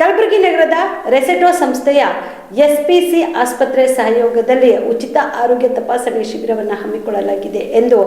ಕಲಬುರಗಿ ನಗರದ ರೆಸೆಟೋ ಸಂಸ್ಥೆಯ ಎಸ್ಪಿಸಿ ಆಸ್ಪತ್ರೆ ಸಹಯೋಗದಲ್ಲಿ ಉಚಿತ ಆರೋಗ್ಯ ತಪಾಸಣೆ ಶಿಬಿರವನ್ನು ಹಮ್ಮಿಕೊಳ್ಳಲಾಗಿದೆ ಎಂದು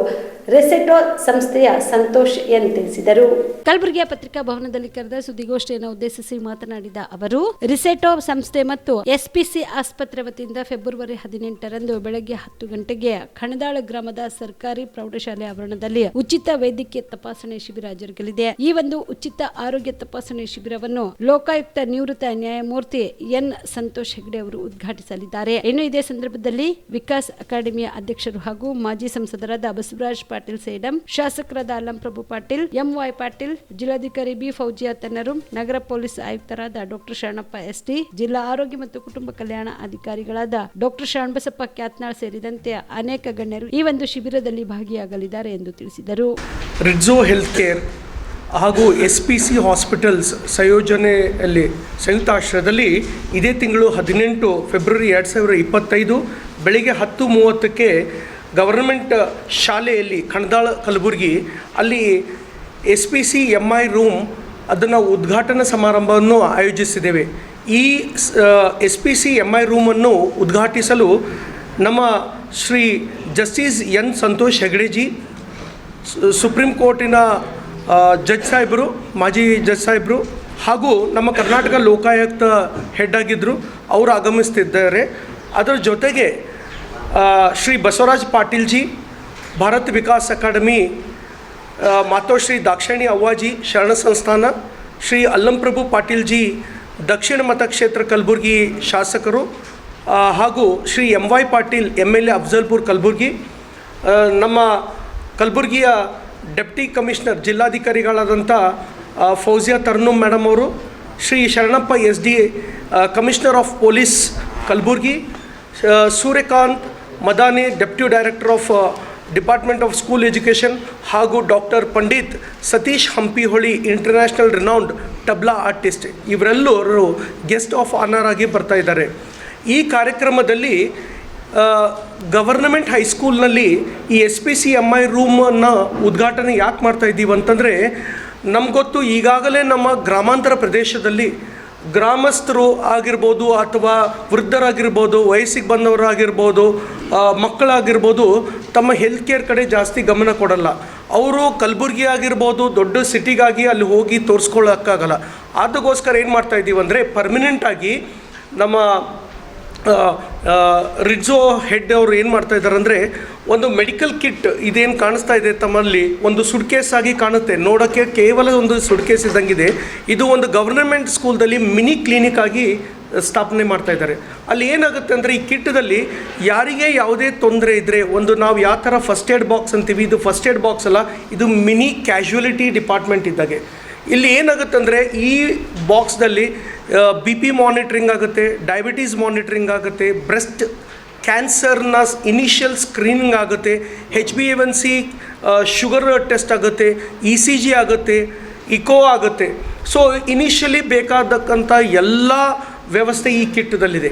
ರೆಸೆಟೋ ಸಂಸ್ಥೆಯ ಸಂತೋಷ್ ಎನ್ ತಿಳಿಸಿದರು. ಕಲಬುರಗಿಯ ಪತ್ರಿಕಾ ಭವನದಲ್ಲಿ ಕರೆದ ಸುದ್ದಿಗೋಷ್ಠಿಯನ್ನು ಉದ್ದೇಶಿಸಿ ಮಾತನಾಡಿದ ಅವರು, ರಿಸೆಟೋ ಸಂಸ್ಥೆ ಮತ್ತು ಎಸ್ಪಿಸಿ ಆಸ್ಪತ್ರೆ ವತಿಯಿಂದ ಫೆಬ್ರವರಿ ಹದಿನೆಂಟರಂದು ಬೆಳಗ್ಗೆ ಹತ್ತು ಗಂಟೆಗೆ ಕಣದಾಳ ಗ್ರಾಮದ ಸರ್ಕಾರಿ ಪ್ರೌಢಶಾಲೆ ಆವರಣದಲ್ಲಿ ಉಚಿತ ವೈದ್ಯಕೀಯ ತಪಾಸಣೆ ಶಿಬಿರ ಜರುಗಲಿದೆ. ಈ ಒಂದು ಉಚಿತ ಆರೋಗ್ಯ ತಪಾಸಣೆ ಶಿಬಿರವನ್ನು ಲೋಕಾಯುಕ್ತ ನಿವೃತ್ತ ನ್ಯಾಯಮೂರ್ತಿ ಎನ್. ಸಂತೋಷ್ ಹೆಗ್ಡೆ ಅವರು ಉದ್ಘಾಟಿಸಲಿದ್ದಾರೆ. ಇನ್ನು ಇದೇ ಸಂದರ್ಭದಲ್ಲಿ ವಿಕಾಸ್ ಅಕಾಡೆಮಿಯ ಅಧ್ಯಕ್ಷರು ಹಾಗೂ ಮಾಜಿ ಸಂಸದರಾದ ಬಸವರಾಜ್ ಪಾಟೀಲ್ ಸೇಡಂ, ಶಾಸಕರಾದ ಅಲ್ಲಂ ಪ್ರಭು ಪಾಟೀಲ್ ಎಂವೈ ಪಾಟೀಲ್, ಜಿಲ್ಲಾಧಿಕಾರಿ ಬಿ. ಫೌಜಿಯಾ ತನ್ನರು, ನಗರ ಪೊಲೀಸ್ ಆಯುಕ್ತರಾದ ಡಾಕ್ಟರ್ ಶರಣಪ್ಪ ಎಸ್ ಟಿ ಜಿಲ್ಲಾ ಆರೋಗ್ಯ ಮತ್ತು ಕುಟುಂಬ ಕಲ್ಯಾಣ ಅಧಿಕಾರಿಗಳಾದ ಡಾಕ್ಟರ್ ಶರಣಬಸಪ್ಪ ಕ್ಯಾತ್ನಾಳ್ ಸೇರಿದಂತೆ ಅನೇಕ ಗಣ್ಯರು ಈ ಒಂದು ಶಿಬಿರದಲ್ಲಿ ಭಾಗಿಯಾಗಲಿದ್ದಾರೆ ಎಂದು ತಿಳಿಸಿದರು. ಹೆಲ್ತ್ ಕೇರ್ ಹಾಗೂ ಎಸ್ ಪಿ ಸಿ ಹಾಸ್ಪಿಟಲ್ಸ್ ಸಂಯೋಜನೆಯಲ್ಲಿ ಸಂಯುಕ್ತಾಶ್ರಯದಲ್ಲಿ ಇದೇ ತಿಂಗಳು ಹದಿನೆಂಟು ಫೆಬ್ರವರಿ ಎರಡು ಸಾವಿರ ಇಪ್ಪತ್ತೈದು ಬೆಳಿಗ್ಗೆ ಹತ್ತು ಮೂವತ್ತಕ್ಕೆ ಗವರ್ನಮೆಂಟ್ ಶಾಲೆಯಲ್ಲಿ ಕಣದಾಳ ಕಲಬುರಗಿ ಅಲ್ಲಿ S P C M I room ಅದನ್ನು ಉದ್ಘಾಟನಾ ಸಮಾರಂಭವನ್ನು ಆಯೋಜಿಸಿದ್ದೇವೆ. ಈ S P C M I ರೂಮನ್ನು ಉದ್ಘಾಟಿಸಲು ನಮ್ಮ ಶ್ರೀ ಜಸ್ಟಿಸ್ ಎನ್ ಸಂತೋಷ್ ಹೆಗಡೆಜಿ ಸುಪ್ರೀಂ ಕೋರ್ಟಿನ ಜಡ್ಜ್ ಸಾಹೇಬರು, ಮಾಜಿ ಜಡ್ಜ್ ಸಾಹೇಬರು ಹಾಗೂ ನಮ್ಮ ಕರ್ನಾಟಕ ಲೋಕಾಯುಕ್ತ ಹೆಡ್ ಆಗಿದ್ದರು ಅವರು ಆಗಮಿಸ್ತಿದ್ದಾರೆ. ಅದರ ಜೊತೆಗೆ ಶ್ರೀ ಬಸವರಾಜ್ ಪಾಟೀಲ್ಜಿ, ಭಾರತ್ ವಿಕಾಸ್ ಅಕಾಡೆಮಿ ಮಾತೋಶ್ರೀ ದಾಕ್ಷಾಯಣಿ ಅವ್ವಾಜಿ ಶರಣ ಸಂಸ್ಥಾನ, ಶ್ರೀ ಅಲ್ಲಂಪ್ರಭು ಪಾಟೀಲ್ಜಿ ದಕ್ಷಿಣ ಮತಕ್ಷೇತ್ರ ಕಲಬುರಗಿ ಶಾಸಕರು ಹಾಗೂ Shri M Y Patil M L A Afzalpur Kalaburagi ನಮ್ಮ ಕಲಬುರಗಿಯ ಡೆಪ್ಟಿ ಕಮಿಷನರ್ ಜಿಲ್ಲಾಧಿಕಾರಿಗಳಾದಂಥ ಫೌಜಿಯಾ ತರ್ನುಮ್ ಮೇಡಮ್ ಅವರು, Shri Sharanappa S D commissioner of police Kalaburgi Suryakant Madani, deputy director of department of school education ಹಾಗೂ doctor Pandit Satish Hampiholi international renowned tabla artist ಇವರೆಲ್ಲರೂ guest of honour ಆಗಿ ಬರ್ತಾ ಇದ್ದಾರೆ. ಈ ಕಾರ್ಯಕ್ರಮದಲ್ಲಿ government ಹೈಸ್ಕೂಲ್ನಲ್ಲಿ ಈ S P C M I ರೂಮನ್ನು ಉದ್ಘಾಟನೆ ಯಾಕೆ ಮಾಡ್ತಾ ಇದ್ದೀವಿ ಅಂತಂದರೆ, ನಮ್ಗೆ ಗೊತ್ತು ಈಗಾಗಲೇ ನಮ್ಮ ಗ್ರಾಮಾಂತರ ಪ್ರದೇಶದಲ್ಲಿ ಗ್ರಾಮಸ್ಥರು ಆಗಿರ್ಬೋದು ಅಥವಾ ವೃದ್ಧರಾಗಿರ್ಬೋದು, ವಯಸ್ಸಿಗೆ ಬಂದವರಾಗಿರ್ಬೋದು ಮಕ್ಕಳಾಗಿರ್ಬೋದು, ತಮ್ಮ ಹೆಲ್ತ್ ಕೇರ್ ಕಡೆ ಜಾಸ್ತಿ ಗಮನ ಕೊಡಲ್ಲ. ಅವರು ಕಲಬುರ್ಗಿ ಆಗಿರ್ಬೋದು, ದೊಡ್ಡ ಸಿಟಿಗಾಗಿ ಅಲ್ಲಿ ಹೋಗಿ ತೋರಿಸ್ಕೊಳ್ಳೋಕ್ಕಾಗಲ್ಲ ಅದಕ್ಕೋಸ್ಕರ ಏನು ಮಾಡ್ತಾ ಇದ್ದೀವಿ ಅಂದರೆ ಪರ್ಮನೆಂಟಾಗಿ ನಮ್ಮ ರಿಡ್ಜೋ ಹೆಡ್ ಅವರು ಏನು ಮಾಡ್ತಾ ಇದ್ದಾರೆ ಅಂದರೆ ಒಂದು ಮೆಡಿಕಲ್ ಕಿಟ್ ಇದೇನು ಕಾಣಿಸ್ತಾ ಇದೆ ತಮ್ಮಲ್ಲಿ, ಒಂದು ಸುಡ್ಕೇಸ್ ಆಗಿ ಕಾಣುತ್ತೆ. ನೋಡೋಕ್ಕೆ ಕೇವಲ ಒಂದು ಸುಡ್ಕೇಸ್ ಇದ್ದಂಗಿದೆ. ಇದು ಒಂದು ಗವರ್ನಮೆಂಟ್ ಸ್ಕೂಲ್ದಲ್ಲಿ ಮಿನಿ ಕ್ಲಿನಿಕ್ ಆಗಿ ಸ್ಥಾಪನೆ ಮಾಡ್ತಾ ಇದ್ದಾರೆ. ಅಲ್ಲಿ ಏನಾಗುತ್ತೆ ಅಂದರೆ ಈ ಕಿಟ್ಟದಲ್ಲಿ ಯಾರಿಗೆ ಯಾವುದೇ ತೊಂದರೆ ಇದ್ದರೆ ಒಂದು ನಾವು ಯಾವ ಥರ ಫಸ್ಟ್ ಏಡ್ ಬಾಕ್ಸ್ ಅಂತೀವಿ, ಇದು ಫಸ್ಟ್ ಏಡ್ ಬಾಕ್ಸ್ ಅಲ್ಲ, ಇದು ಮಿನಿ ಕ್ಯಾಶುಯಲಿಟಿ ಡಿಪಾರ್ಟ್ಮೆಂಟ್ ಇದ್ದಾಗೆ. ಇಲ್ಲಿ ಏನಾಗುತ್ತೆ ಅಂದರೆ ಈ ಬಾಕ್ಸ್ದಲ್ಲಿ ಬಿ ಪಿ ಮಾನಿಟ್ರಿಂಗ್ ಆಗುತ್ತೆ ಡಯಾಬಿಟೀಸ್ ಮಾನಿಟ್ರಿಂಗ್ ಆಗುತ್ತೆ ಬ್ರೆಸ್ಟ್ ಕ್ಯಾನ್ಸರ್ನ ಇನಿಷಿಯಲ್ ಸ್ಕ್ರೀನಿಂಗ್ ಆಗುತ್ತೆ H B N C sugar test ಆಗುತ್ತೆ ಇ ಸಿ ಜಿ ಆಗುತ್ತೆ ಇಕೋ ಆಗುತ್ತೆ. ಸೊ ಇನಿಷಿಯಲಿ ಬೇಕಾದಕ್ಕಂಥ ಎಲ್ಲ ವ್ಯವಸ್ಥೆ ಈ ಕಿಟ್ಟದಲ್ಲಿದೆ